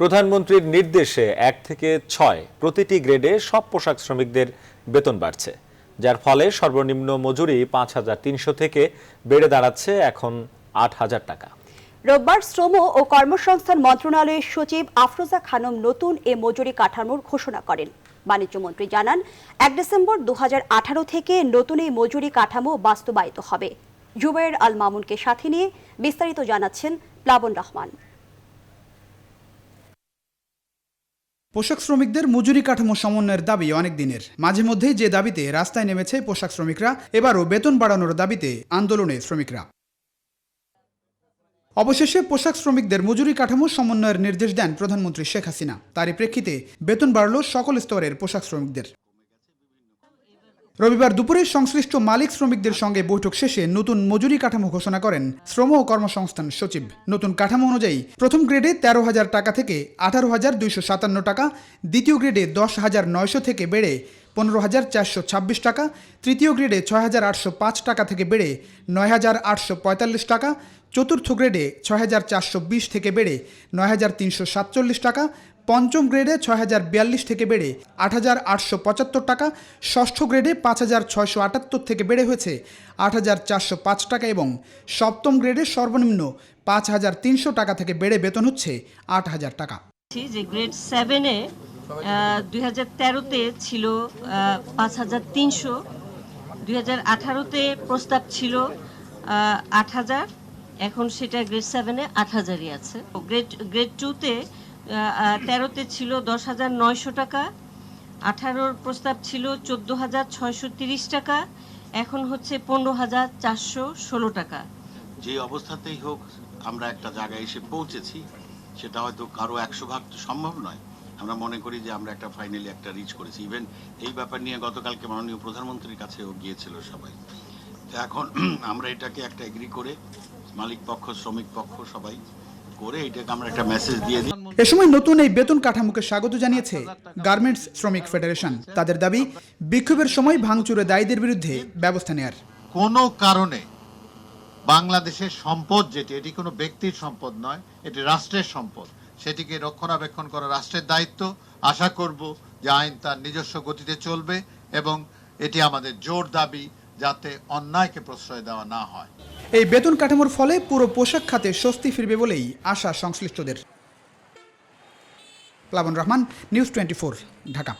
প্রধানমন্ত্রীর নির্দেশে এক থেকে ছয় প্রতিটি গ্রেডে সব পোশাক শ্রমিকদের বেতন বাড়ছে, যার ফলে সর্বনিম্ন মজুরি পাঁচ হাজার তিনশো থেকে বেড়ে দাঁড়াচ্ছে এখন আট হাজার টাকা। রোববার শ্রম ও কর্মসংস্থান মন্ত্রণালয়ের সচিব আফরোজা খানম নতুন এ মজুরি কাঠামোর ঘোষণা করেন। বাণিজ্যমন্ত্রী জানান, এক ডিসেম্বর দু হাজার আঠারো থেকে নতুন এই মজুরি কাঠামো বাস্তবায়িত হবে। জুবের আল মামুনকে সাথে নিয়ে বিস্তারিত জানাচ্ছেন প্লাবন রহমান। পোশাক শ্রমিকদের মজুরি কাঠামো সমন্বয়ের দাবি অনেক দিনের। মাঝে মধ্যেই যে দাবিতে রাস্তায় নেমেছে পোশাক শ্রমিকরা, এবারও বেতন বাড়ানোর দাবিতে আন্দোলনে শ্রমিকরা। অবশেষে পোশাক শ্রমিকদের মজুরি কাঠামো সমন্বয়ের নির্দেশ দেন প্রধানমন্ত্রী শেখ হাসিনা। তারই প্রেক্ষিতে বেতন বাড়ল সকল স্তরের পোশাক শ্রমিকদের। রবিবার দুপুরে সংশ্লিষ্ট মালিক শ্রমিকদের সঙ্গে বৈঠক শেষে নতুন মজুরি কাঠামো ঘোষণা করেন শ্রম ও কর্মসংস্থান সচিব। নতুন কাঠামো অনুযায়ী প্রথম গ্রেডে তেরো হাজার টাকা থেকে আঠারো হাজার দুইশো সাতান্ন টাকা, দ্বিতীয় গ্রেডে দশ হাজার নয়শো থেকে বেড়ে পনেরো হাজার চারশো ছাব্বিশ টাকা, তৃতীয় গ্রেডে ছয় হাজার আটশো পাঁচ টাকা থেকে বেড়ে নয় হাজার আটশো পঁয়তাল্লিশ টাকা, চতুর্থ গ্রেডে ছয় হাজার চারশো বিশ থেকে বেড়ে নয় হাজার তিনশো সাতচল্লিশ টাকা, পঞ্চম গ্রেডে ছয় হাজার বিয়াল্লিশ থেকে বেড়ে আট হাজার আটশো পঁচাত্তর টাকা, ষষ্ঠ গ্রেডে পাঁচ হাজার ছয়শো আটাত্তর থেকে বেড়ে হয়েছে আট হাজার চারশো পাঁচ টাকা এবং সপ্তম গ্রেডে সর্বনিম্ন পাঁচ হাজার তিনশো টাকা থেকে বেড়ে বেতন হচ্ছে আট হাজার টাকা। যে গ্রেড সেভেনে দুই হাজার তেরোতে ছিল পাঁচ হাজার তিনশো। দুই হাজার আঠারোতে প্রস্তাব ছিল আট হাজার। এখন সেটা গ্রেড সেভেনে আট হাজারই আছে। গ্রেড গ্রেড টুতে তেরোতে ছিল দশ হাজার নয়শো টাকা। আঠারোর প্রস্তাব ছিল চোদ্দ হাজার ছয়শো তিরিশ টাকা। এখন হচ্ছে পনেরো হাজার চারশো ষোলো টাকা। যে অবস্থাতেই হোক আমরা একটা জায়গায় এসে পৌঁছেছি সেটা হয়তো কারও একশো ভাগ তো সম্ভব নয়। আমরা মনে করি যে আমরা একটা ফাইনালি একটা রিচ করেছি। ইভেন এই ব্যাপার নিয়ে গতকালকে মাননীয় প্রধানমন্ত্রীর কাছেও গিয়েছিল সবাই। এখন আমরা এটাকে একটা এগ্রি করে মালিক পক্ষ শ্রমিক পক্ষ সবাই করে এটাকে আমরা একটা মেসেজ দিয়ে দিই। এ সময় নতুন এই বেতন কাঠামোকে স্বাগত জানিয়েছে গার্মেন্টস শ্রমিক ফেডারেশন তাদের দাবি বিক্ষোভের সময় ভাঙচুরে দায়ীদের বিরুদ্ধে ব্যবস্থা নেয়ার। কোনো কারণে বাংলাদেশের সম্পদ যেটি এটি কোনো ব্যক্তির সম্পদ নয় এটি রাষ্ট্রের সম্পদ। সেটিকে রক্ষণাবেক্ষণ করা রাষ্ট্রের দায়িত্ব। আশা করব যে আইন তার নিজস্ব গতিতে চলবে এবং এটি আমাদের জোর দাবি যাতে অন্যায়কে প্রশ্রয় দেওয়া না হয়। এই বেতন কাঠামোর ফলে পুরো পোশাক খাতে স্বস্তি ফিরবে বলেই আশা সংশ্লিষ্টদের। প্লাবন রহমান, নিউজ টোয়েন্টি ঢাকা।